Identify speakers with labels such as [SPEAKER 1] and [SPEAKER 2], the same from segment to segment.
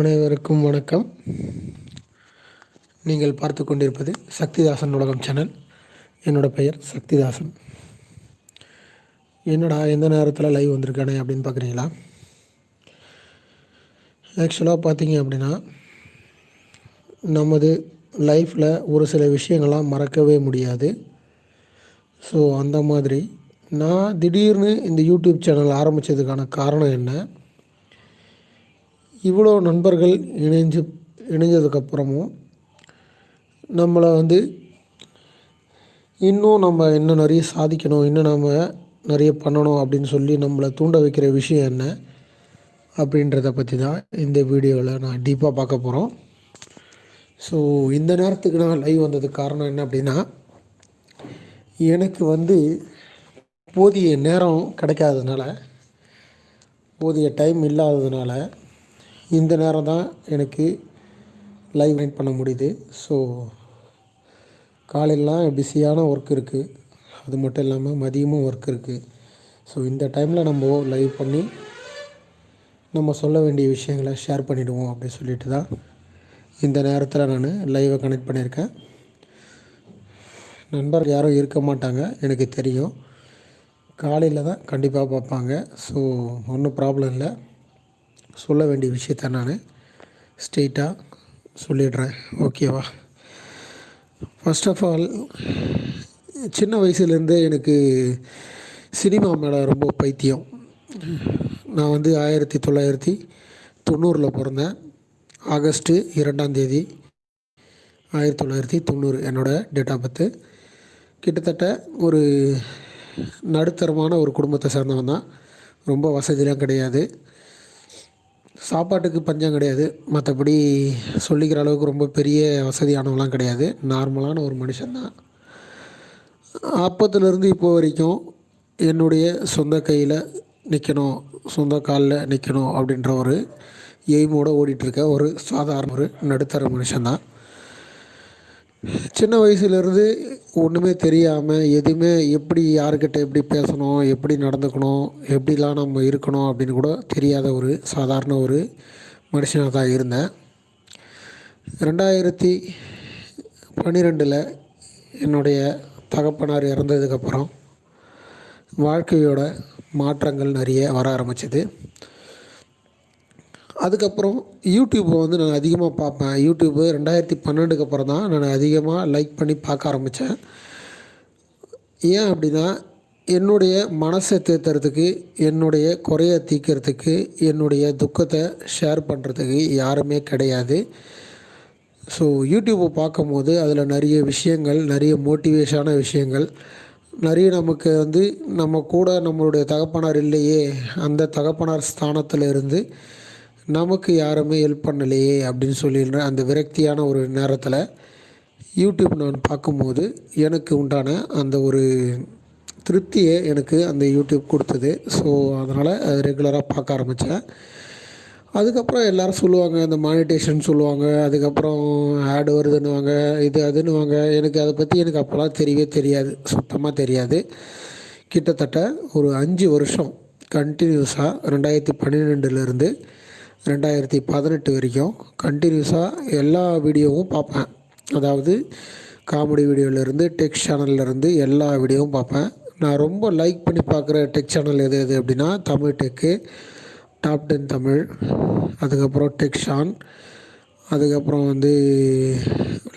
[SPEAKER 1] அனைவருக்கும் வணக்கம் நீங்கள் பார்த்து கொண்டிருப்பது சக்திதாசன் உலகம் சேனல் என்னோட பெயர் சக்திதாசன் என்னடா எந்த நேரத்தில் லைவ் வந்திருக்கானே அப்படின்னு பார்க்குறீங்களா ஆக்சுவலாக பார்த்தீங்க அப்படின்னா நமது லைஃப்பில் ஒரு சில விஷயங்கள்லாம் மறக்கவே முடியாது ஸோ அந்த மாதிரி நான் திடீர்னு இந்த யூடியூப் சேனல் ஆரம்பித்ததுக்கான காரணம் என்ன இவ்வளோ நண்பர்கள் இணைஞ்சு இணைஞ்சதுக்கப்புறமும் நம்மளை வந்து இன்னும் நம்ம இன்னும் நிறைய சாதிக்கணும் இன்னும் நம்ம நிறைய பண்ணணும் அப்படின்னு சொல்லி நம்மளை தூண்ட வைக்கிற விஷயம் என்ன அப்படின்றத பற்றி தான் இந்த வீடியோவில் நான் டீப்பாக பார்க்க போகிறோம் ஸோ இந்த நேரத்துக்கு நான் லைவ் வந்ததுக்கு காரணம் என்ன அப்படின்னா எனக்கு வந்து போதிய நேரம் கிடைக்காததுனால போதிய டைம் இல்லாததுனால இந்த நேரம் தான் எனக்கு லைவ் ரைட் பண்ண முடியுது ஸோ காலையிலாம் பிஸியான ஒர்க் இருக்குது அது மட்டும் இல்லாமல் மதியமும் ஒர்க் இருக்குது ஸோ இந்த டைமில் நம்ம லைவ் பண்ணி நம்ம சொல்ல வேண்டிய விஷயங்களை ஷேர் பண்ணிவிடுவோம் அப்படின்னு சொல்லிட்டு தான் இந்த நேரத்தில் நான் லைவை கனெக்ட் பண்ணியிருக்கேன் நண்பர் யாரும் இருக்க மாட்டாங்க எனக்கு தெரியும் காலையில் தான் கண்டிப்பாக பார்ப்பாங்க ஸோ ஒன்றும் ப்ராப்ளம் இல்லை சொல்ல வேண்டிய விஷயத்த நான் ஸ்ட்ரெயிட்டாக சொல்லிடுறேன் ஓகேவா ஃபஸ்ட் ஆஃப் ஆல் சின்ன வயசுலேருந்தே எனக்கு சினிமா மேலே ரொம்ப பைத்தியம் நான் வந்து ஆயிரத்தி தொள்ளாயிரத்தி தொண்ணூறில் பிறந்தேன் ஆகஸ்ட்டு இரண்டாம் தேதி ஆயிரத்தி தொள்ளாயிரத்தி தொண்ணூறு என்னோடய டேட் ஆஃப் பர்த்து கிட்டத்தட்ட ஒரு நடுத்தரமான ஒரு குடும்பத்தை சேர்ந்தவன் தான் ரொம்ப வசதியெலாம் கிடையாது சாப்பாட்டுக்கு பஞ்சம் கிடையாது மற்றபடி சொல்லிக்கிற அளவுக்கு ரொம்ப பெரிய வசதியானவெலாம் கிடையாது நார்மலான ஒரு மனுஷன்தான் அப்பத்துலேருந்து இப்போ வரைக்கும் என்னுடைய சொந்த கையில் நிற்கணும் சொந்த காலில் நிற்கணும் அப்படின்ற ஒரு எய்மோடு ஓடிட்டுருக்க ஒரு சாதாரண ஒரு நடுத்தர மனுஷன்தான் சின்ன வயசுலேருந்து ஒன்றுமே தெரியாமல் எதுவுமே எப்படி யாருக்கிட்ட எப்படி பேசணும் எப்படி நடந்துக்கணும் எப்படிலாம் நம்ம இருக்கணும் அப்படின்னு கூட தெரியாத ஒரு சாதாரண ஒரு மனுஷனாக தான் இருந்தேன் ரெண்டாயிரத்தி பன்னிரெண்டில் என்னுடைய தகப்பனார் இறந்ததுக்கப்புறம் வாழ்க்கையோட மாற்றங்கள் நிறைய வர ஆரம்பிச்சிது அதுக்கப்புறம் யூடியூப்பை வந்து நான் அதிகமாக பார்ப்பேன் யூடியூப்பு ரெண்டாயிரத்தி பன்னெண்டுக்கு அப்புறம் தான் நான் அதிகமாக லைக் பண்ணி பார்க்க ஆரம்பித்தேன் ஏன் அப்படின்னா என்னுடைய மனசை தேத்துறதுக்கு என்னுடைய குறைய தீக்கிறதுக்கு என்னுடைய துக்கத்தை ஷேர் பண்ணுறதுக்கு யாருமே கிடையாது ஸோ யூடியூப்பை பார்க்கும்போது அதில் நிறைய விஷயங்கள் நிறைய மோட்டிவேஷனான விஷயங்கள் நிறைய நமக்கு வந்து நம்ம கூட நம்மளுடைய தகப்பனார் இல்லையே அந்த தகப்பனார் ஸ்தானத்தில் இருந்து நமக்கு யாருமே ஹெல்ப் பண்ணலையே அப்படின்னு சொல்லிடுற அந்த விரக்தியான ஒரு நேரத்தில் யூடியூப் நான் பார்க்கும்போது எனக்கு உண்டான அந்த ஒரு திருப்தியை எனக்கு அந்த யூடியூப் கொடுத்தது ஸோ அதனால் ரெகுலராக பார்க்க ஆரம்பித்தேன் அதுக்கப்புறம் எல்லோரும் சொல்லுவாங்க இந்த மானிட்டேஷன் சொல்லுவாங்க அதுக்கப்புறம் ஆடு வருதுன்னுவாங்க இது அதுன்னுவாங்க எனக்கு அதை பற்றி எனக்கு அப்போல்லாம் தெரியவே தெரியாது சுத்தமாக தெரியாது கிட்டத்தட்ட ஒரு அஞ்சு வருஷம் கண்டினியூஸாக ரெண்டாயிரத்தி பன்னிரெண்டுலேருந்து ரெண்டாயிரத்தி பதினெட்டு வரைக்கும் கண்டினியூஸாக எல்லா வீடியோவும் பார்ப்பேன் அதாவது காமெடி வீடியோவிலேருந்து டெக் சேனல்லேருந்து எல்லா வீடியோவும் பார்ப்பேன் நான் ரொம்ப லைக் பண்ணி பார்க்குற டெக் சேனல் எது எது அப்படின்னா Tamil tech top ten Tamil அதுக்கப்புறம் டெக் ஷான் அதுக்கப்புறம் வந்து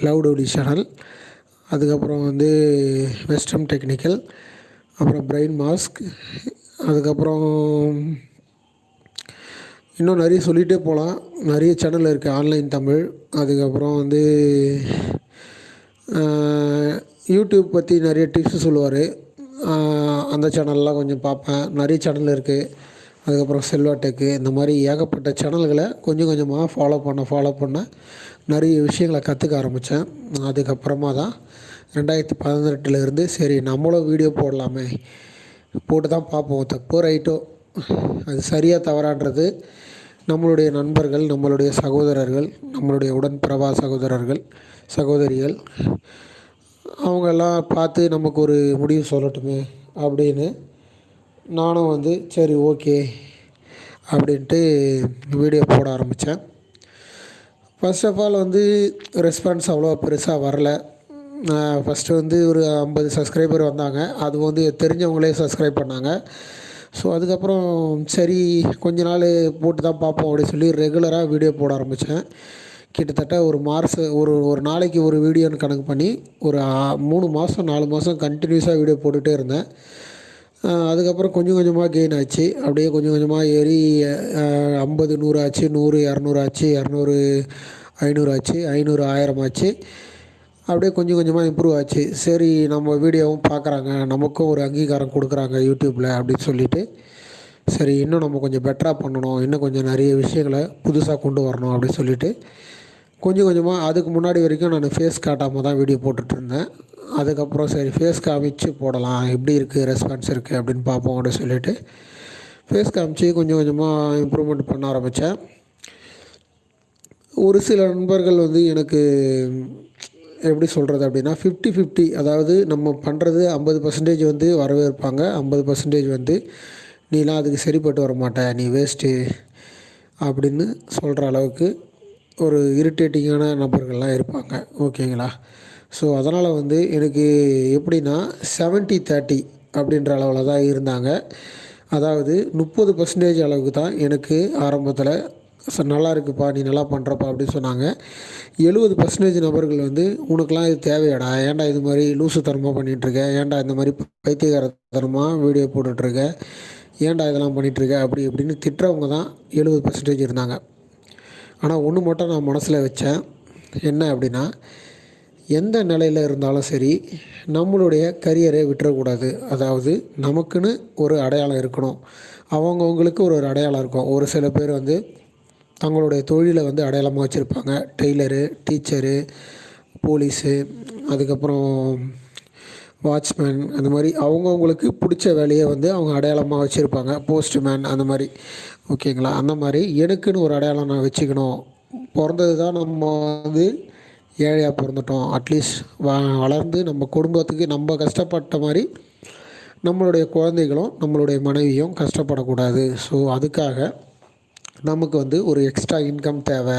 [SPEAKER 1] லவ் ஒலி சேனல் அதுக்கப்புறம் வந்து வெஸ்டர்ன் டெக்னிக்கல் அப்புறம் பிரெயின் மாஸ்க் அதுக்கப்புறம் இன்னும் நிறைய சொல்லிகிட்டே போகலாம் நிறைய சேனல் இருக்குது ஆன்லைன் தமிழ் அதுக்கப்புறம் வந்து யூடியூப் பற்றி நிறைய டிப்ஸ் சொல்லுவார் அந்த சேனல்லாம் கொஞ்சம் பார்ப்பேன் நிறைய சேனல் இருக்குது அதுக்கப்புறம் செல்வா இந்த மாதிரி ஏகப்பட்ட சேனல்களை கொஞ்சம் கொஞ்சமாக ஃபாலோ பண்ண ஃபாலோ பண்ண நிறைய விஷயங்களை கற்றுக்க ஆரம்பித்தேன் அதுக்கப்புறமா தான் ரெண்டாயிரத்தி பதினெட்டுலேருந்து சரி நம்மளும் வீடியோ போடலாமே போட்டு தான் பார்ப்போம் தப்போ ரைட்டோ அது சரியாக தவறான்றது நம்மளுடைய நண்பர்கள் நம்மளுடைய சகோதரர்கள் நம்மளுடைய உடன் பிரபா சகோதரர்கள் சகோதரிகள் அவங்கெல்லாம் பார்த்து நமக்கு ஒரு முடிவு சொல்லட்டுமே அப்படின்னு நானும் வந்து சரி ஓகே அப்படின்ட்டு வீடியோ போட ஆரம்பித்தேன் ஃபஸ்ட் ஆஃப் ஆல் வந்து ரெஸ்பான்ஸ் அவ்வளோ பெருசாக வரல ஃபஸ்ட்டு வந்து ஒரு ஐம்பது சப்ஸ்கிரைபர் வந்தாங்க அது வந்து தெரிஞ்சவங்களே சப்ஸ்கிரைப் பண்ணாங்க ஸோ அதுக்கப்புறம் சரி கொஞ்ச நாள் போட்டு தான் பார்ப்போம் அப்படின்னு சொல்லி ரெகுலராக வீடியோ போட ஆரம்பித்தேன் கிட்டத்தட்ட ஒரு மார்ஸ் ஒரு ஒரு நாளைக்கு ஒரு வீடியோன்னு கணக்கு பண்ணி ஒரு மூணு மாதம் நாலு மாதம் கண்டினியூஸாக வீடியோ போட்டுகிட்டே இருந்தேன் அதுக்கப்புறம் கொஞ்சம் கொஞ்சமாக கெயின் ஆச்சு அப்படியே கொஞ்சம் கொஞ்சமாக ஏறி ஐம்பது நூறு ஆச்சு நூறு இரநூறு ஆச்சு இரநூறு ஐநூறு ஆச்சு ஐநூறு ஆயிரம் ஆச்சு அப்படியே கொஞ்சம் கொஞ்சமாக இம்ப்ரூவ் ஆச்சு சரி நம்ம வீடியோவும் பார்க்குறாங்க நமக்கும் ஒரு அங்கீகாரம் கொடுக்குறாங்க யூடியூப்பில் அப்படின்னு சொல்லிவிட்டு சரி இன்னும் நம்ம கொஞ்சம் பெட்டராக பண்ணணும் இன்னும் கொஞ்சம் நிறைய விஷயங்களை புதுசாக கொண்டு வரணும் அப்படின்னு சொல்லிவிட்டு கொஞ்சம் கொஞ்சமாக அதுக்கு முன்னாடி வரைக்கும் நான் ஃபேஸ் காட்டாமல் தான் வீடியோ போட்டுட்ருந்தேன் அதுக்கப்புறம் சரி ஃபேஸ் காமிச்சு போடலாம் எப்படி இருக்குது ரெஸ்பான்ஸ் இருக்குது அப்படின்னு பார்ப்போம் அப்படின்னு சொல்லிவிட்டு ஃபேஸ் காமிச்சு கொஞ்சம் கொஞ்சமாக இம்ப்ரூவ்மெண்ட் பண்ண ஆரம்பித்தேன் ஒரு சில நண்பர்கள் வந்து எனக்கு எப்படி சொல்கிறது அப்படின்னா ஃபிஃப்டி ஃபிஃப்டி அதாவது நம்ம பண்ணுறது ஐம்பது பர்சன்டேஜ் வந்து வரவே இருப்பாங்க ஐம்பது பர்சன்டேஜ் வந்து நீலாம் அதுக்கு சரிப்பட்டு வர மாட்டேன் நீ வேஸ்ட்டு அப்படின்னு சொல்கிற அளவுக்கு ஒரு இரிட்டேட்டிங்கான நபர்கள்லாம் இருப்பாங்க ஓகேங்களா ஸோ அதனால் வந்து எனக்கு எப்படின்னா செவன்ட்டி தேர்ட்டி அப்படின்ற அளவில் தான் இருந்தாங்க அதாவது முப்பது பர்சன்டேஜ் அளவுக்கு தான் எனக்கு ஆரம்பத்தில் சார் நல்லா இருக்குப்பா நீ நல்லா பண்ணுறப்பா அப்படின்னு சொன்னாங்க எழுபது பர்சன்டேஜ் நபர்கள் வந்து உனக்குலாம் இது தேவையாடா ஏன்டா இது மாதிரி லூசு தரமாக பண்ணிகிட்ருக்க ஏன்டா இந்த மாதிரி பைத்தியகார தரமாக வீடியோ போட்டுட்ருக்க ஏன்டா இதெல்லாம் பண்ணிகிட்ருக்க அப்படி இப்படின்னு திட்டுறவங்க தான் எழுபது பர்சன்டேஜ் இருந்தாங்க ஆனால் ஒன்று மட்டும் நான் மனசில் வச்சேன் என்ன அப்படின்னா எந்த நிலையில் இருந்தாலும் சரி நம்மளுடைய கரியரை விட்டுறக்கூடாது அதாவது நமக்குன்னு ஒரு அடையாளம் இருக்கணும் அவங்கவுங்களுக்கு ஒரு ஒரு அடையாளம் இருக்கும் ஒரு சில பேர் வந்து தங்களுடைய தொழிலை வந்து அடையாளமாக வச்சுருப்பாங்க டெய்லரு டீச்சரு போலீஸு அதுக்கப்புறம் வாட்ச்மேன் அந்த மாதிரி அவங்கவுங்களுக்கு பிடிச்ச வேலையை வந்து அவங்க அடையாளமாக வச்சுருப்பாங்க போஸ்ட்மேன் அந்த மாதிரி ஓகேங்களா அந்த மாதிரி எனக்குன்னு ஒரு அடையாளம் நான் வச்சுக்கணும் பிறந்தது தான் நம்ம வந்து ஏழையாக பிறந்துட்டோம் அட்லீஸ்ட் வ வளர்ந்து நம்ம குடும்பத்துக்கு நம்ம கஷ்டப்பட்ட மாதிரி நம்மளுடைய குழந்தைகளும் நம்மளுடைய மனைவியும் கஷ்டப்படக்கூடாது ஸோ அதுக்காக நமக்கு வந்து ஒரு எக்ஸ்ட்ரா இன்கம் தேவை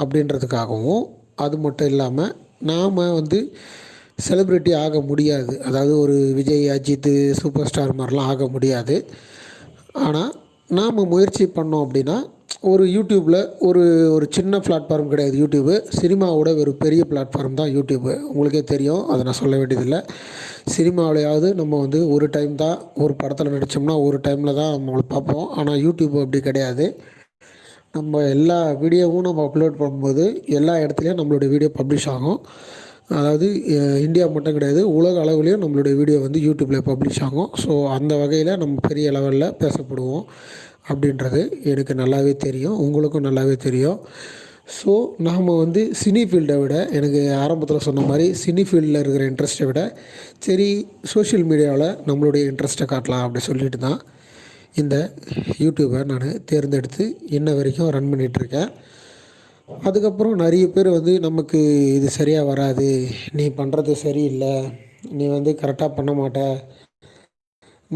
[SPEAKER 1] அப்படின்றதுக்காகவும் அது மட்டும் இல்லாமல் நாம் வந்து செலிப்ரிட்டி ஆக முடியாது அதாவது ஒரு விஜய் அஜித் சூப்பர் ஸ்டார் மாதிரிலாம் ஆக முடியாது ஆனால் நாம் முயற்சி பண்ணோம் அப்படின்னா ஒரு யூடியூப்பில் ஒரு ஒரு சின்ன பிளாட்ஃபார்ம் கிடையாது யூடியூப்பு சினிமாவோட ஒரு பெரிய பிளாட்ஃபார்ம் தான் யூடியூப்பு உங்களுக்கே தெரியும் அதை நான் சொல்ல வேண்டியதில்லை சினிமாவிலையாவது நம்ம வந்து ஒரு டைம் தான் ஒரு படத்தில் நடித்தோம்னா ஒரு டைமில் தான் நம்மளை பார்ப்போம் ஆனால் யூடியூப் அப்படி கிடையாது நம்ம எல்லா வீடியோவும் நம்ம அப்லோட் பண்ணும்போது எல்லா இடத்துலையும் நம்மளுடைய வீடியோ பப்ளிஷ் ஆகும் அதாவது இந்தியா மட்டும் கிடையாது உலக அளவுலேயும் நம்மளுடைய வீடியோ வந்து யூடியூப்பில் பப்ளிஷ் ஆகும் ஸோ அந்த வகையில் நம்ம பெரிய லெவலில் பேசப்படுவோம் அப்படின்றது எனக்கு நல்லாவே தெரியும் உங்களுக்கும் நல்லாவே தெரியும் ஸோ நாம் வந்து சினி ஃபீல்டை விட எனக்கு ஆரம்பத்தில் சொன்ன மாதிரி சினி ஃபீல்டில் இருக்கிற இன்ட்ரெஸ்ட்டை விட சரி சோஷியல் மீடியாவில் நம்மளுடைய இன்ட்ரெஸ்ட்டை காட்டலாம் அப்படி சொல்லிட்டு தான் இந்த யூடியூப்பை நான் தேர்ந்தெடுத்து இன்ன வரைக்கும் ரன் பண்ணிகிட்ருக்கேன் அதுக்கப்புறம் நிறைய பேர் வந்து நமக்கு இது சரியாக வராது நீ பண்ணுறது சரியில்லை நீ வந்து கரெக்டாக பண்ண மாட்ட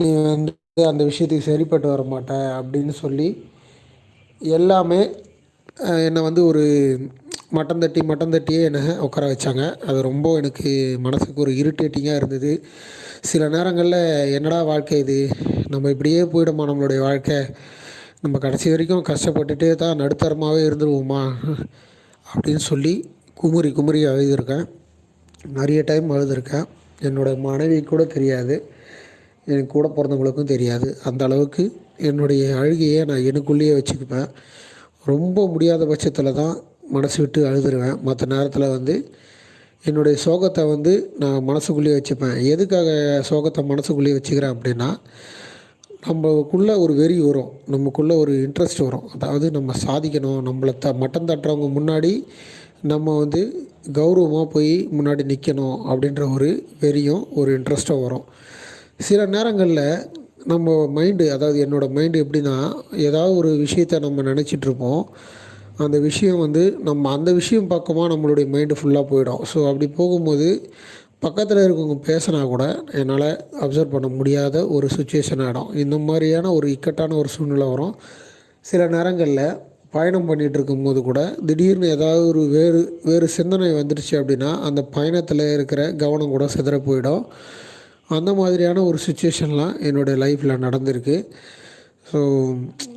[SPEAKER 1] நீ வந்து அந்த விஷயத்துக்கு சரிப்பட்டு வர மாட்டேன் அப்படின்னு சொல்லி எல்லாமே என்னை வந்து ஒரு மட்டம் தட்டி மட்டம் தட்டியே என்னை உட்கார வச்சாங்க அது ரொம்ப எனக்கு மனசுக்கு ஒரு இரிட்டேட்டிங்காக இருந்தது சில நேரங்களில் என்னடா வாழ்க்கை இது நம்ம இப்படியே போயிடுமா நம்மளுடைய வாழ்க்கை நம்ம கடைசி வரைக்கும் கஷ்டப்பட்டுட்டே தான் நடுத்தரமாகவே இருந்துருவோமா அப்படின்னு சொல்லி குமுறி குமுறி அழுதுருக்கேன் நிறைய டைம் அழுதுருக்கேன் என்னோடய மனைவி கூட தெரியாது என் கூட பிறந்தவங்களுக்கும் தெரியாது அந்த அளவுக்கு என்னுடைய அழுகையை நான் எனக்குள்ளேயே வச்சுக்குப்பேன் ரொம்ப முடியாத பட்சத்தில் தான் மனசு விட்டு அழுதுருவேன் மற்ற நேரத்தில் வந்து என்னுடைய சோகத்தை வந்து நான் மனசுக்குள்ளேயே வச்சுப்பேன் எதுக்காக சோகத்தை மனசுக்குள்ளேயே வச்சுக்கிறேன் அப்படின்னா நம்மளுக்குள்ளே ஒரு வெறி வரும் நமக்குள்ளே ஒரு இன்ட்ரெஸ்ட் வரும் அதாவது நம்ம சாதிக்கணும் நம்மளை த மட்டம் தட்டுறவங்க முன்னாடி நம்ம வந்து கௌரவமாக போய் முன்னாடி நிற்கணும் அப்படின்ற ஒரு வெறியும் ஒரு இன்ட்ரெஸ்ட்டும் வரும் சில நேரங்களில் நம்ம மைண்டு அதாவது என்னோடய மைண்டு எப்படின்னா ஏதாவது ஒரு விஷயத்தை நம்ம நினச்சிட்ருப்போம் அந்த விஷயம் வந்து நம்ம அந்த விஷயம் பக்கமாக நம்மளுடைய மைண்டு ஃபுல்லாக போயிடும் ஸோ அப்படி போகும்போது பக்கத்தில் இருக்கவங்க பேசினா கூட என்னால் அப்சர்வ் பண்ண முடியாத ஒரு சுச்சுவேஷன் ஆகிடும் இந்த மாதிரியான ஒரு இக்கட்டான ஒரு சூழ்நிலை வரும் சில நேரங்களில் பயணம் பண்ணிகிட்டு இருக்கும்போது கூட திடீர்னு ஏதாவது ஒரு வேறு வேறு சிந்தனை வந்துடுச்சு அப்படின்னா அந்த பயணத்தில் இருக்கிற கவனம் கூட சிதற போயிடும் அந்த மாதிரியான ஒரு சுச்சுவேஷன்லாம் என்னுடைய லைஃப்பில் நடந்திருக்கு ஸோ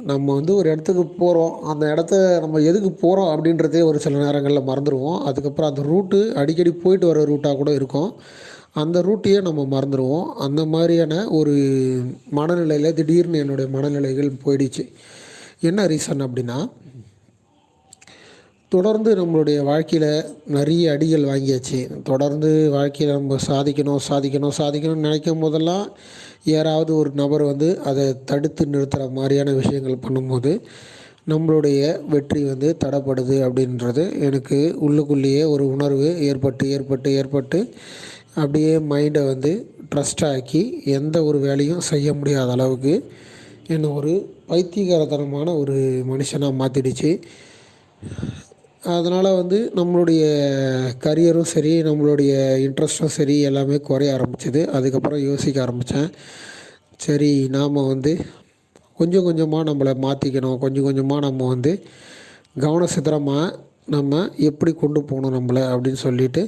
[SPEAKER 1] நம்ம வந்து ஒரு இடத்துக்கு போகிறோம் அந்த இடத்த நம்ம எதுக்கு போகிறோம் அப்படின்றதே ஒரு சில நேரங்களில் மறந்துடுவோம் அதுக்கப்புறம் அந்த ரூட்டு அடிக்கடி போயிட்டு வர ரூட்டாக கூட இருக்கும் அந்த ரூட்டையே நம்ம மறந்துடுவோம் அந்த மாதிரியான ஒரு மனநிலையில் திடீர்னு என்னுடைய மனநிலைகள் போயிடுச்சு என்ன ரீசன் அப்படின்னா தொடர்ந்து நம்மளுடைய வாழ்க்கையில் நிறைய அடிகள் வாங்கியாச்சு தொடர்ந்து வாழ்க்கையில் நம்ம சாதிக்கணும் சாதிக்கணும் சாதிக்கணும்னு நினைக்கும் போதெல்லாம் யாராவது ஒரு நபர் வந்து அதை தடுத்து நிறுத்துகிற மாதிரியான விஷயங்கள் பண்ணும்போது நம்மளுடைய வெற்றி வந்து தடப்படுது அப்படின்றது எனக்கு உள்ளுக்குள்ளேயே ஒரு உணர்வு ஏற்பட்டு ஏற்பட்டு ஏற்பட்டு அப்படியே மைண்டை வந்து ட்ரஸ்டாக்கி எந்த ஒரு வேலையும் செய்ய முடியாத அளவுக்கு என்னை ஒரு பைத்தியகாரத்தனமான ஒரு மனுஷனாக மாற்றிடுச்சு அதனால் வந்து நம்மளுடைய கரியரும் சரி நம்மளுடைய இன்ட்ரெஸ்ட்டும் சரி எல்லாமே குறைய ஆரம்பிச்சிது அதுக்கப்புறம் யோசிக்க ஆரம்பித்தேன் சரி நாம் வந்து கொஞ்சம் கொஞ்சமாக நம்மளை மாற்றிக்கணும் கொஞ்சம் கொஞ்சமாக நம்ம வந்து கவன சித்திரமாக நம்ம எப்படி கொண்டு போகணும் நம்மளை அப்படின்னு சொல்லிட்டு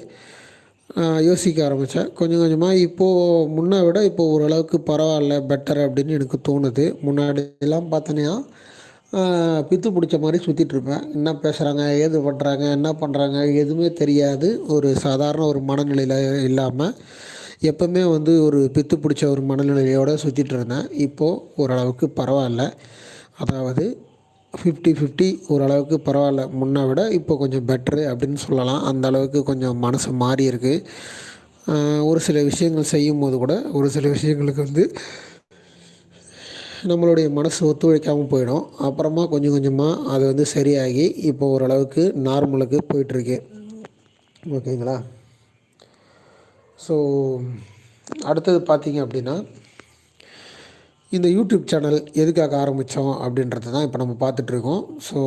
[SPEAKER 1] யோசிக்க ஆரம்பித்தேன் கொஞ்சம் கொஞ்சமாக இப்போது முன்னே விட இப்போ ஓரளவுக்கு பரவாயில்ல பெட்டர் அப்படின்னு எனக்கு தோணுது முன்னாடியெல்லாம் பார்த்தோன்னா பித்து பிடிச்ச மாதிரி சுற்றிட்டுருப்பேன் என்ன பேசுகிறாங்க ஏது பண்ணுறாங்க என்ன பண்ணுறாங்க எதுவுமே தெரியாது ஒரு சாதாரண ஒரு மனநிலையில் இல்லாமல் எப்போவுமே வந்து ஒரு பித்து பிடிச்ச ஒரு மனநிலையோடு சுற்றிட்டு இருந்தேன் இப்போது ஓரளவுக்கு பரவாயில்ல அதாவது ஃபிஃப்டி ஃபிஃப்டி ஓரளவுக்கு பரவாயில்ல முன்னே விட இப்போ கொஞ்சம் பெட்ரு அப்படின்னு சொல்லலாம் அந்த அளவுக்கு கொஞ்சம் மனசு மாறி இருக்குது ஒரு சில விஷயங்கள் செய்யும்போது கூட ஒரு சில விஷயங்களுக்கு வந்து நம்மளுடைய மனசு ஒத்துழைக்காமல் போயிடும் அப்புறமா கொஞ்சம் கொஞ்சமாக அது வந்து சரியாகி இப்போ ஓரளவுக்கு நார்மலுக்கு போயிட்டுருக்கு ஓகேங்களா ஸோ அடுத்தது பார்த்தீங்க அப்படின்னா இந்த யூடியூப் சேனல் எதுக்காக ஆரம்பித்தோம் அப்படின்றது தான் இப்போ நம்ம பார்த்துட்ருக்கோம் ஸோ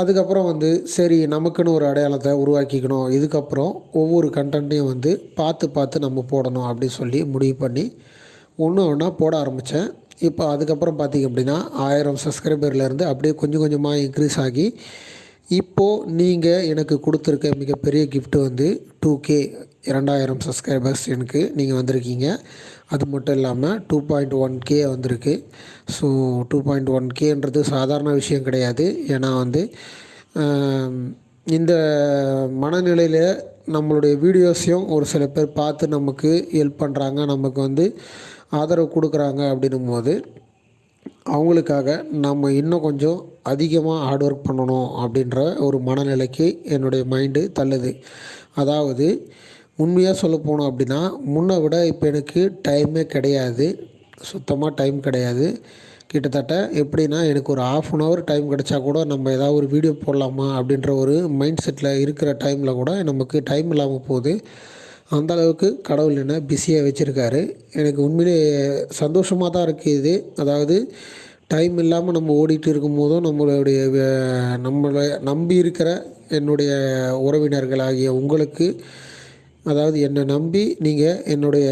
[SPEAKER 1] அதுக்கப்புறம் வந்து சரி நமக்குன்னு ஒரு அடையாளத்தை உருவாக்கிக்கணும் இதுக்கப்புறம் ஒவ்வொரு கண்டென்ட்டையும் வந்து பார்த்து பார்த்து நம்ம போடணும் அப்படின்னு சொல்லி முடிவு பண்ணி ஒன்று ஒன்றா போட ஆரம்பித்தேன் இப்போ அதுக்கப்புறம் பார்த்திங்க அப்படின்னா ஆயிரம் சப்ஸ்கிரைபர்லேருந்து அப்படியே கொஞ்சம் கொஞ்சமாக இன்க்ரீஸ் ஆகி இப்போது நீங்கள் எனக்கு கொடுத்துருக்க மிகப்பெரிய கிஃப்ட்டு வந்து டூ கே இரண்டாயிரம் சப்ஸ்கிரைபர்ஸ் எனக்கு நீங்கள் வந்திருக்கீங்க அது மட்டும் இல்லாமல் டூ பாயிண்ட் ஒன் கே வந்திருக்கு ஸோ டூ பாயிண்ட் ஒன் கேன்றது சாதாரண விஷயம் கிடையாது ஏன்னா வந்து இந்த மனநிலையில் நம்மளுடைய வீடியோஸையும் ஒரு சில பேர் பார்த்து நமக்கு ஹெல்ப் பண்ணுறாங்க நமக்கு வந்து ஆதரவு கொடுக்குறாங்க அப்படின்னும் போது அவங்களுக்காக நம்ம இன்னும் கொஞ்சம் அதிகமாக ஹார்ட் ஒர்க் பண்ணணும் அப்படின்ற ஒரு மனநிலைக்கு என்னுடைய மைண்டு தள்ளுது அதாவது உண்மையாக சொல்ல போனோம் அப்படின்னா முன்னை விட இப்போ எனக்கு டைமே கிடையாது சுத்தமாக டைம் கிடையாது கிட்டத்தட்ட எப்படின்னா எனக்கு ஒரு ஆஃப் அன் ஹவர் டைம் கிடச்சா கூட நம்ம ஏதாவது ஒரு வீடியோ போடலாமா அப்படின்ற ஒரு மைண்ட் செட்டில் இருக்கிற டைமில் கூட நமக்கு டைம் இல்லாமல் போகுது அந்த அளவுக்கு கடவுள் என்ன பிஸியாக வச்சுருக்காரு எனக்கு உண்மையிலே சந்தோஷமாக தான் இருக்குது இது அதாவது டைம் இல்லாமல் நம்ம ஓடிட்டு போதும் நம்மளுடைய நம்மளை நம்பி இருக்கிற என்னுடைய உறவினர்கள் ஆகிய உங்களுக்கு அதாவது என்னை நம்பி நீங்கள் என்னுடைய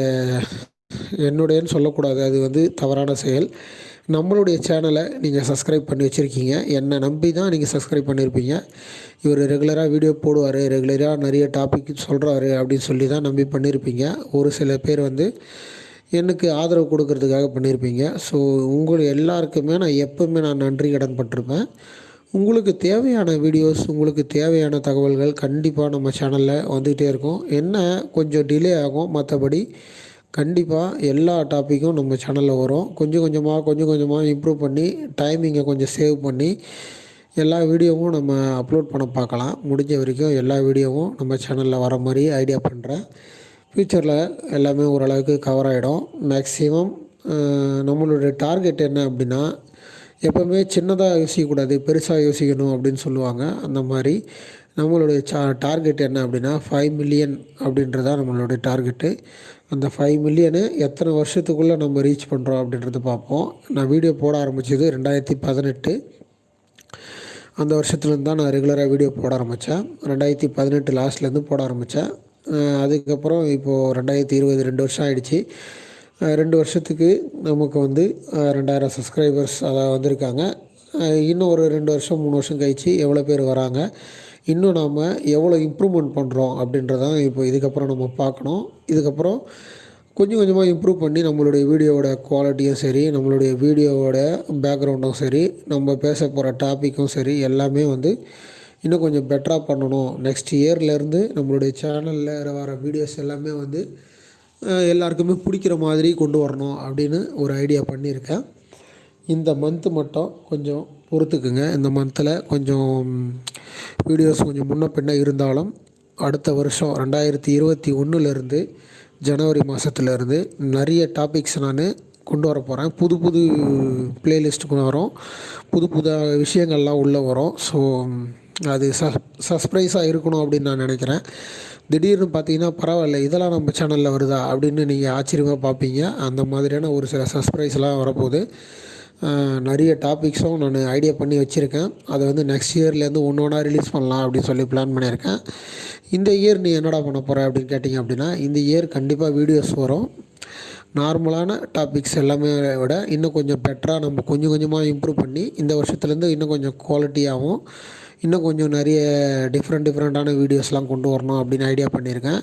[SPEAKER 1] என்னுடையன்னு சொல்லக்கூடாது அது வந்து தவறான செயல் நம்மளுடைய சேனலை நீங்கள் சப்ஸ்கிரைப் பண்ணி வச்சுருக்கீங்க என்னை நம்பி தான் நீங்கள் சப்ஸ்கிரைப் பண்ணியிருப்பீங்க இவர் ரெகுலராக வீடியோ போடுவார் ரெகுலராக நிறைய டாபிக் சொல்கிறாரு அப்படின்னு சொல்லி தான் நம்பி பண்ணியிருப்பீங்க ஒரு சில பேர் வந்து எனக்கு ஆதரவு கொடுக்கறதுக்காக பண்ணியிருப்பீங்க ஸோ உங்கள் எல்லாருக்குமே நான் எப்போவுமே நான் நன்றி கடன் பட்டிருப்பேன் உங்களுக்கு தேவையான வீடியோஸ் உங்களுக்கு தேவையான தகவல்கள் கண்டிப்பாக நம்ம சேனலில் வந்துக்கிட்டே இருக்கும் என்ன கொஞ்சம் டிலே ஆகும் மற்றபடி கண்டிப்பாக எல்லா டாப்பிக்கும் நம்ம சேனலில் வரும் கொஞ்சம் கொஞ்சமாக கொஞ்சம் கொஞ்சமாக இம்ப்ரூவ் பண்ணி டைமிங்கை கொஞ்சம் சேவ் பண்ணி எல்லா வீடியோவும் நம்ம அப்லோட் பண்ண பார்க்கலாம் முடிஞ்ச வரைக்கும் எல்லா வீடியோவும் நம்ம சேனலில் வர மாதிரி ஐடியா பண்ணுறேன் ஃப்யூச்சரில் எல்லாமே ஓரளவுக்கு கவர் ஆகிடும் மேக்ஸிமம் நம்மளுடைய டார்கெட் என்ன அப்படின்னா எப்போவுமே சின்னதாக யோசிக்கக்கூடாது பெருசாக யோசிக்கணும் அப்படின்னு சொல்லுவாங்க அந்த மாதிரி நம்மளுடைய சா டார்கெட் என்ன அப்படின்னா ஃபைவ் மில்லியன் அப்படின்றதான் நம்மளுடைய டார்கெட்டு அந்த ஃபைவ் மில்லியனு எத்தனை வருஷத்துக்குள்ளே நம்ம ரீச் பண்ணுறோம் அப்படின்றத பார்ப்போம் நான் வீடியோ போட ஆரம்பித்தது ரெண்டாயிரத்தி பதினெட்டு அந்த வருஷத்துலேருந்து தான் நான் ரெகுலராக வீடியோ போட ஆரம்பித்தேன் ரெண்டாயிரத்தி பதினெட்டு லாஸ்ட்லேருந்து போட ஆரம்பித்தேன் அதுக்கப்புறம் இப்போது ரெண்டாயிரத்தி இருபது ரெண்டு வருஷம் ஆயிடுச்சு ரெண்டு வருஷத்துக்கு நமக்கு வந்து ரெண்டாயிரம் சப்ஸ்கிரைபர்ஸ் அதாவது வந்திருக்காங்க இன்னும் ஒரு ரெண்டு வருஷம் மூணு வருஷம் கழித்து எவ்வளோ பேர் வராங்க இன்னும் நாம் எவ்வளோ இம்ப்ரூவ்மெண்ட் பண்ணுறோம் அப்படின்றதான் இப்போ இதுக்கப்புறம் நம்ம பார்க்கணும் இதுக்கப்புறம் கொஞ்சம் கொஞ்சமாக இம்ப்ரூவ் பண்ணி நம்மளுடைய வீடியோவோட குவாலிட்டியும் சரி நம்மளுடைய வீடியோவோட பேக்ரவுண்டும் சரி நம்ம பேச போகிற டாப்பிக்கும் சரி எல்லாமே வந்து இன்னும் கொஞ்சம் பெட்டராக பண்ணணும் நெக்ஸ்ட் இயர்லேருந்து நம்மளுடைய சேனலில் வர வீடியோஸ் எல்லாமே வந்து எல்லாருக்குமே பிடிக்கிற மாதிரி கொண்டு வரணும் அப்படின்னு ஒரு ஐடியா பண்ணியிருக்கேன் இந்த மந்த்து மட்டும் கொஞ்சம் பொறுத்துக்குங்க இந்த மந்தில் கொஞ்சம் வீடியோஸ் கொஞ்சம் முன்ன பின்ன இருந்தாலும் அடுத்த வருஷம் ரெண்டாயிரத்தி இருபத்தி ஒன்றுலேருந்து ஜனவரி மாதத்துலேருந்து நிறைய டாபிக்ஸ் நான் கொண்டு வர போகிறேன் புது புது பிளேலிஸ்ட் கொண்டு வரும் புது புது விஷயங்கள்லாம் உள்ளே வரும் ஸோ அது சஸ் சஸ்ப்ரைஸாக இருக்கணும் அப்படின்னு நான் நினைக்கிறேன் திடீர்னு பார்த்தீங்கன்னா பரவாயில்ல இதெல்லாம் நம்ம சேனலில் வருதா அப்படின்னு நீங்கள் ஆச்சரியமாக பார்ப்பீங்க அந்த மாதிரியான ஒரு சில சஸ்ப்ரைஸ்லாம் வரப்போகுது நிறைய டாபிக்ஸும் நான் ஐடியா பண்ணி வச்சுருக்கேன் அதை வந்து நெக்ஸ்ட் இயர்லேருந்து ஒன்று ஒன்றா ரிலீஸ் பண்ணலாம் அப்படின்னு சொல்லி பிளான் பண்ணியிருக்கேன் இந்த இயர் நீ என்னடா பண்ண போகிற அப்படின்னு கேட்டிங்க அப்படின்னா இந்த இயர் கண்டிப்பாக வீடியோஸ் வரும் நார்மலான டாபிக்ஸ் எல்லாமே விட இன்னும் கொஞ்சம் பெட்டராக நம்ம கொஞ்சம் கொஞ்சமாக இம்ப்ரூவ் பண்ணி இந்த வருஷத்துலேருந்து இன்னும் கொஞ்சம் குவாலிட்டியாகவும் இன்னும் கொஞ்சம் நிறைய டிஃப்ரெண்ட் டிஃப்ரெண்ட்டான வீடியோஸ்லாம் கொண்டு வரணும் அப்படின்னு ஐடியா பண்ணியிருக்கேன்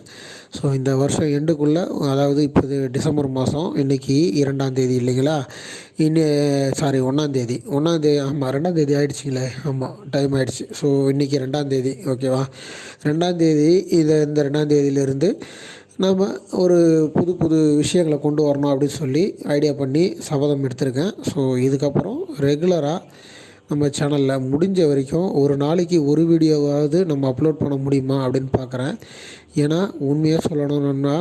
[SPEAKER 1] ஸோ இந்த வருஷம் எண்டுக்குள்ளே அதாவது இப்போ டிசம்பர் மாதம் இன்றைக்கி இரண்டாம் தேதி இல்லைங்களா இன்னி சாரி ஒன்றாந்தேதி ஒன்றாந்தேதி ஆமாம் ரெண்டாந்தேதி ஆகிடுச்சிங்களே ஆமாம் டைம் ஆகிடுச்சு ஸோ இன்றைக்கி ரெண்டாந்தேதி ஓகேவா ரெண்டாந்தேதி இதை இந்த ரெண்டாந்தேதியிலேருந்து நாம் ஒரு புது புது விஷயங்களை கொண்டு வரணும் அப்படின்னு சொல்லி ஐடியா பண்ணி சபதம் எடுத்திருக்கேன் ஸோ இதுக்கப்புறம் ரெகுலராக நம்ம சேனலில் முடிஞ்ச வரைக்கும் ஒரு நாளைக்கு ஒரு வீடியோவாவது நம்ம அப்லோட் பண்ண முடியுமா அப்படின்னு பார்க்குறேன் ஏன்னா உண்மையாக சொல்லணும்னா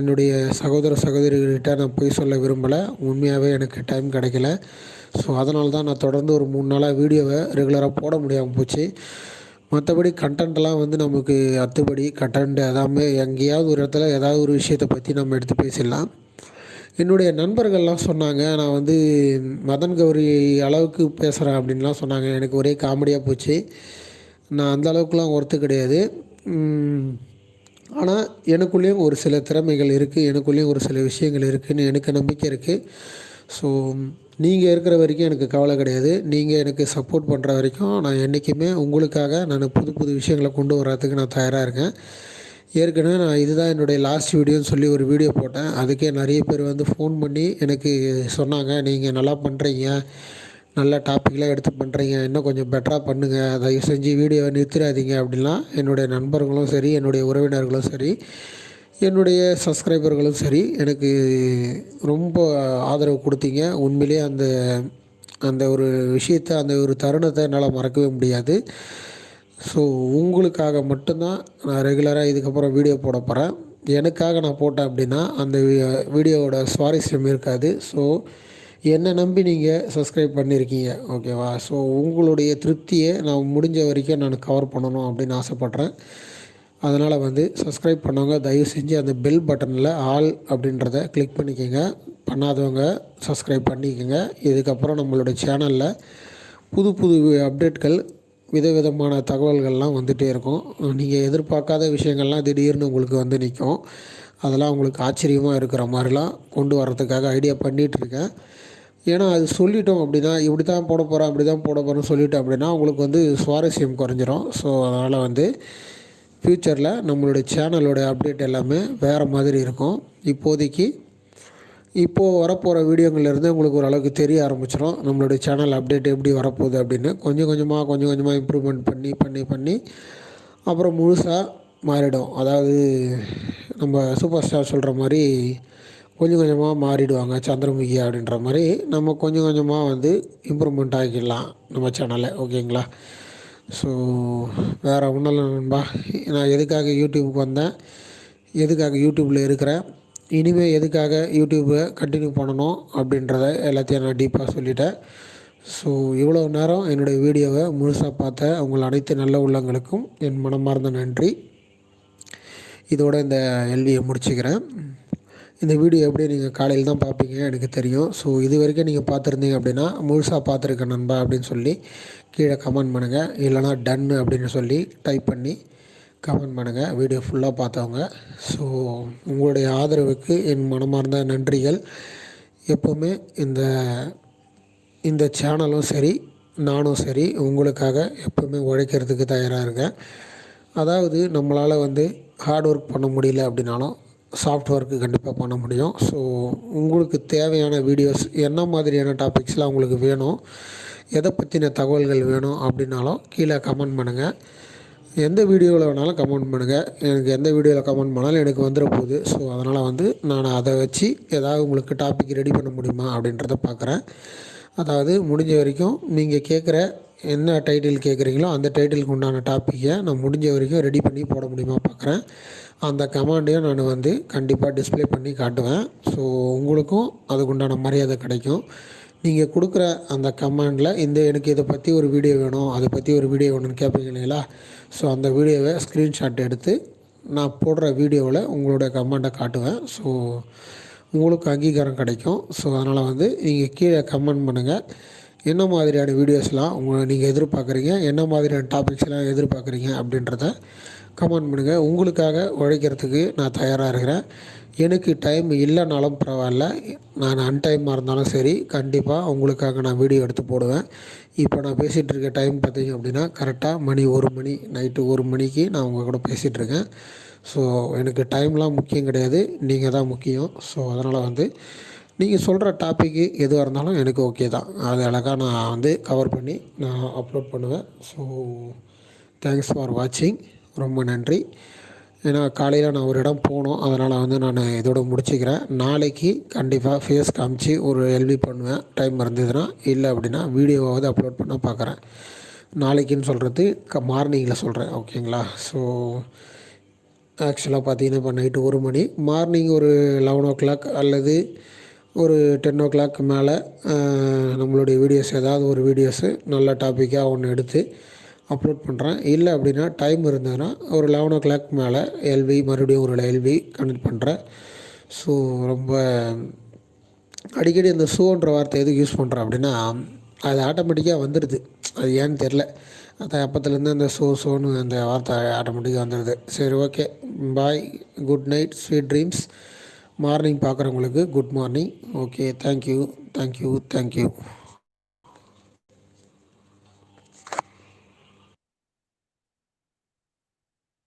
[SPEAKER 1] என்னுடைய சகோதர சகோதரிகிட்ட நான் போய் சொல்ல விரும்பலை உண்மையாகவே எனக்கு டைம் கிடைக்கல ஸோ அதனால தான் நான் தொடர்ந்து ஒரு மூணு நாளாக வீடியோவை ரெகுலராக போட முடியாமல் போச்சு மற்றபடி கண்டென்ட்லாம் வந்து நமக்கு அத்துபடி கண்டென்ட் எதாமே எங்கேயாவது ஒரு இடத்துல ஏதாவது ஒரு விஷயத்தை பற்றி நம்ம எடுத்து பேசிடலாம் என்னுடைய நண்பர்கள்லாம் சொன்னாங்க நான் வந்து மதன் கௌரி அளவுக்கு பேசுகிறேன் அப்படின்லாம் சொன்னாங்க எனக்கு ஒரே காமெடியாக போச்சு நான் அந்த அளவுக்குலாம் ஒர்த்து கிடையாது ஆனால் எனக்குள்ளேயும் ஒரு சில திறமைகள் இருக்குது எனக்குள்ளேயும் ஒரு சில விஷயங்கள் இருக்குதுன்னு எனக்கு நம்பிக்கை இருக்குது ஸோ நீங்கள் இருக்கிற வரைக்கும் எனக்கு கவலை கிடையாது நீங்கள் எனக்கு சப்போர்ட் பண்ணுற வரைக்கும் நான் என்றைக்குமே உங்களுக்காக நான் புது புது விஷயங்களை கொண்டு வர்றதுக்கு நான் தயாராக இருக்கேன் ஏற்கனவே நான் இதுதான் என்னுடைய லாஸ்ட் வீடியோன்னு சொல்லி ஒரு வீடியோ போட்டேன் அதுக்கே நிறைய பேர் வந்து ஃபோன் பண்ணி எனக்கு சொன்னாங்க நீங்கள் நல்லா பண்ணுறீங்க நல்ல டாப்பிக்லாம் எடுத்து பண்ணுறீங்க இன்னும் கொஞ்சம் பெட்டராக பண்ணுங்கள் தயவு செஞ்சு வீடியோவை நிறுத்திடாதீங்க அப்படின்லாம் என்னுடைய நண்பர்களும் சரி என்னுடைய உறவினர்களும் சரி என்னுடைய சப்ஸ்கிரைபர்களும் சரி எனக்கு ரொம்ப ஆதரவு கொடுத்தீங்க உண்மையிலே அந்த அந்த ஒரு விஷயத்தை அந்த ஒரு தருணத்தை என்னால் மறக்கவே முடியாது ஸோ உங்களுக்காக மட்டும்தான் நான் ரெகுலராக இதுக்கப்புறம் வீடியோ போட போகிறேன் எனக்காக நான் போட்டேன் அப்படின்னா அந்த வீடியோவோட சுவாரஸ்யம் இருக்காது ஸோ என்னை நம்பி நீங்கள் சப்ஸ்கிரைப் பண்ணியிருக்கீங்க ஓகேவா ஸோ உங்களுடைய திருப்தியை நான் முடிஞ்ச வரைக்கும் நான் கவர் பண்ணணும் அப்படின்னு ஆசைப்பட்றேன் அதனால் வந்து சப்ஸ்கிரைப் பண்ணவங்க தயவு செஞ்சு அந்த பெல் பட்டனில் ஆல் அப்படின்றத கிளிக் பண்ணிக்கோங்க பண்ணாதவங்க சப்ஸ்கிரைப் பண்ணிக்கோங்க இதுக்கப்புறம் நம்மளோட சேனலில் புது புது அப்டேட்கள் விதவிதமான தகவல்கள்லாம் வந்துகிட்டே இருக்கும் நீங்கள் எதிர்பார்க்காத விஷயங்கள்லாம் திடீர்னு உங்களுக்கு வந்து நிற்கும் அதெல்லாம் உங்களுக்கு ஆச்சரியமாக இருக்கிற மாதிரிலாம் கொண்டு வர்றதுக்காக ஐடியா பண்ணிகிட்ருக்கேன் ஏன்னா அது சொல்லிட்டோம் அப்படின்னா இப்படி தான் போட போகிறோம் அப்படி தான் போட போகிறோம்னு சொல்லிட்டோம் அப்படின்னா உங்களுக்கு வந்து சுவாரஸ்யம் குறைஞ்சிரும் ஸோ அதனால் வந்து ஃப்யூச்சரில் நம்மளுடைய சேனலோட அப்டேட் எல்லாமே வேறு மாதிரி இருக்கும் இப்போதைக்கு இப்போது வரப்போகிற வீடியோங்கள்லேருந்து உங்களுக்கு ஓரளவுக்கு தெரிய ஆரம்பிச்சிடும் நம்மளுடைய சேனல் அப்டேட் எப்படி வரப்போகுது அப்படின்னு கொஞ்சம் கொஞ்சமாக கொஞ்சம் கொஞ்சமாக இம்ப்ரூவ்மெண்ட் பண்ணி பண்ணி பண்ணி அப்புறம் முழுசாக மாறிடும் அதாவது நம்ம சூப்பர் ஸ்டார் சொல்கிற மாதிரி கொஞ்சம் கொஞ்சமாக மாறிடுவாங்க சந்திரமுகி அப்படின்ற மாதிரி நம்ம கொஞ்சம் கொஞ்சமாக வந்து இம்ப்ரூவ்மெண்ட் ஆகிக்கலாம் நம்ம சேனலை ஓகேங்களா ஸோ வேறு ஒன்றும் இல்லை நண்பா நான் எதுக்காக யூடியூபுக்கு வந்தேன் எதுக்காக யூடியூப்பில் இருக்கிறேன் இனிமே எதுக்காக யூடியூப்பை கண்டினியூ பண்ணணும் அப்படின்றத எல்லாத்தையும் நான் டீப்பாக சொல்லிட்டேன் ஸோ இவ்வளோ நேரம் என்னுடைய வீடியோவை முழுசாக பார்த்த உங்கள் அனைத்து நல்ல உள்ளங்களுக்கும் என் மனமார்ந்த நன்றி இதோட இந்த எல்வியை முடிச்சுக்கிறேன் இந்த வீடியோ எப்படி நீங்கள் காலையில் தான் பார்ப்பீங்க எனக்கு தெரியும் ஸோ இது வரைக்கும் நீங்கள் பார்த்துருந்தீங்க அப்படின்னா முழுசாக பார்த்துருக்க நண்பா அப்படின்னு சொல்லி கீழே கமெண்ட் பண்ணுங்கள் இல்லைனா டன்னு அப்படின்னு சொல்லி டைப் பண்ணி கமெண்ட் பண்ணுங்கள் வீடியோ ஃபுல்லாக பார்த்தவங்க ஸோ உங்களுடைய ஆதரவுக்கு என் மனமார்ந்த நன்றிகள் எப்போவுமே இந்த இந்த சேனலும் சரி நானும் சரி உங்களுக்காக எப்போவுமே உழைக்கிறதுக்கு தயாராக இருக்கேன் அதாவது நம்மளால் வந்து ஹார்ட் ஒர்க் பண்ண முடியல அப்படின்னாலும் சாஃப்ட் ஒர்க்கு கண்டிப்பாக பண்ண முடியும் ஸோ உங்களுக்கு தேவையான வீடியோஸ் என்ன மாதிரியான டாபிக்ஸ்லாம் உங்களுக்கு வேணும் எதை பற்றின தகவல்கள் வேணும் அப்படின்னாலும் கீழே கமெண்ட் பண்ணுங்கள் எந்த வீடியோவில் வேணாலும் கமெண்ட் பண்ணுங்கள் எனக்கு எந்த வீடியோவில் கமெண்ட் பண்ணாலும் எனக்கு வந்துட போகுது ஸோ அதனால் வந்து நான் அதை வச்சு ஏதாவது உங்களுக்கு டாபிக் ரெடி பண்ண முடியுமா அப்படின்றத பார்க்குறேன் அதாவது முடிஞ்ச வரைக்கும் நீங்கள் கேட்குற என்ன டைட்டில் கேட்குறீங்களோ அந்த டைட்டிலுக்கு உண்டான டாப்பிக்கை நான் முடிஞ்ச வரைக்கும் ரெடி பண்ணி போட முடியுமா பார்க்குறேன் அந்த கமாண்டையும் நான் வந்து கண்டிப்பாக டிஸ்பிளே பண்ணி காட்டுவேன் ஸோ உங்களுக்கும் அதுக்குண்டான மரியாதை கிடைக்கும் நீங்கள் கொடுக்குற அந்த கமெண்டில் இந்த எனக்கு இதை பற்றி ஒரு வீடியோ வேணும் அதை பற்றி ஒரு வீடியோ வேணும்னு கேட்பீங்க இல்லைங்களா ஸோ அந்த வீடியோவை ஸ்க்ரீன்ஷாட் எடுத்து நான் போடுற வீடியோவில் உங்களுடைய கமெண்டை காட்டுவேன் ஸோ உங்களுக்கு அங்கீகாரம் கிடைக்கும் ஸோ அதனால் வந்து நீங்கள் கீழே கமெண்ட் பண்ணுங்கள் என்ன மாதிரியான வீடியோஸ்லாம் உங்களை நீங்கள் எதிர்பார்க்குறீங்க என்ன மாதிரியான டாபிக்ஸ்லாம் எதிர்பார்க்குறீங்க அப்படின்றத கமெண்ட் பண்ணுங்கள் உங்களுக்காக உழைக்கிறதுக்கு நான் தயாராக இருக்கிறேன் எனக்கு டைம் இல்லைனாலும் பரவாயில்ல நான் அன்டைமாக இருந்தாலும் சரி கண்டிப்பாக உங்களுக்காக நான் வீடியோ எடுத்து போடுவேன் இப்போ நான் பேசிகிட்டு இருக்க டைம் பார்த்திங்க அப்படின்னா கரெக்டாக மணி ஒரு மணி நைட்டு ஒரு மணிக்கு நான் உங்கள் கூட பேசிகிட்டு இருக்கேன் ஸோ எனக்கு டைம்லாம் முக்கியம் கிடையாது நீங்கள் தான் முக்கியம் ஸோ அதனால் வந்து நீங்கள் சொல்கிற டாப்பிக்கு எதுவாக இருந்தாலும் எனக்கு ஓகே தான் அது அழகாக நான் வந்து கவர் பண்ணி நான் அப்லோட் பண்ணுவேன் ஸோ தேங்க்ஸ் ஃபார் வாட்சிங் ரொம்ப நன்றி ஏன்னா காலையில் நான் ஒரு இடம் போகணும் அதனால் வந்து நான் இதோடு முடிச்சுக்கிறேன் நாளைக்கு கண்டிப்பாக ஃபேஸ் காமிச்சு ஒரு எல்வி பண்ணுவேன் டைம் இருந்ததுன்னா இல்லை அப்படின்னா வீடியோவாவது அப்லோட் பண்ண பார்க்குறேன் நாளைக்குன்னு சொல்கிறது க மார்னிங்கில் சொல்கிறேன் ஓகேங்களா ஸோ ஆக்சுவலாக பார்த்தீங்கன்னா இப்போ நைட்டு ஒரு மணி மார்னிங் ஒரு லெவன் ஓ கிளாக் அல்லது ஒரு டென் ஓ கிளாக் மேலே நம்மளுடைய வீடியோஸ் ஏதாவது ஒரு வீடியோஸு நல்ல டாப்பிக்காக ஒன்று எடுத்து அப்லோட் பண்ணுறேன் இல்லை அப்படின்னா டைம் இருந்ததுன்னா ஒரு லெவன் ஓ கிளாக் மேலே எல்வி மறுபடியும் ஒரு எல்வி கனெக்ட் பண்ணுறேன் ஸோ ரொம்ப அடிக்கடி இந்த ஷூன்ற வார்த்தை எதுக்கு யூஸ் பண்ணுறேன் அப்படின்னா அது ஆட்டோமேட்டிக்காக வந்துடுது அது ஏன்னு தெரில அது அப்போத்துலேருந்து அந்த ஷோ ஷோன்னு அந்த வார்த்தை ஆட்டோமேட்டிக்காக வந்துடுது சரி okay bye good night sweet dreams morning பார்க்குறவங்களுக்கு good morning okay thank you thank you thank you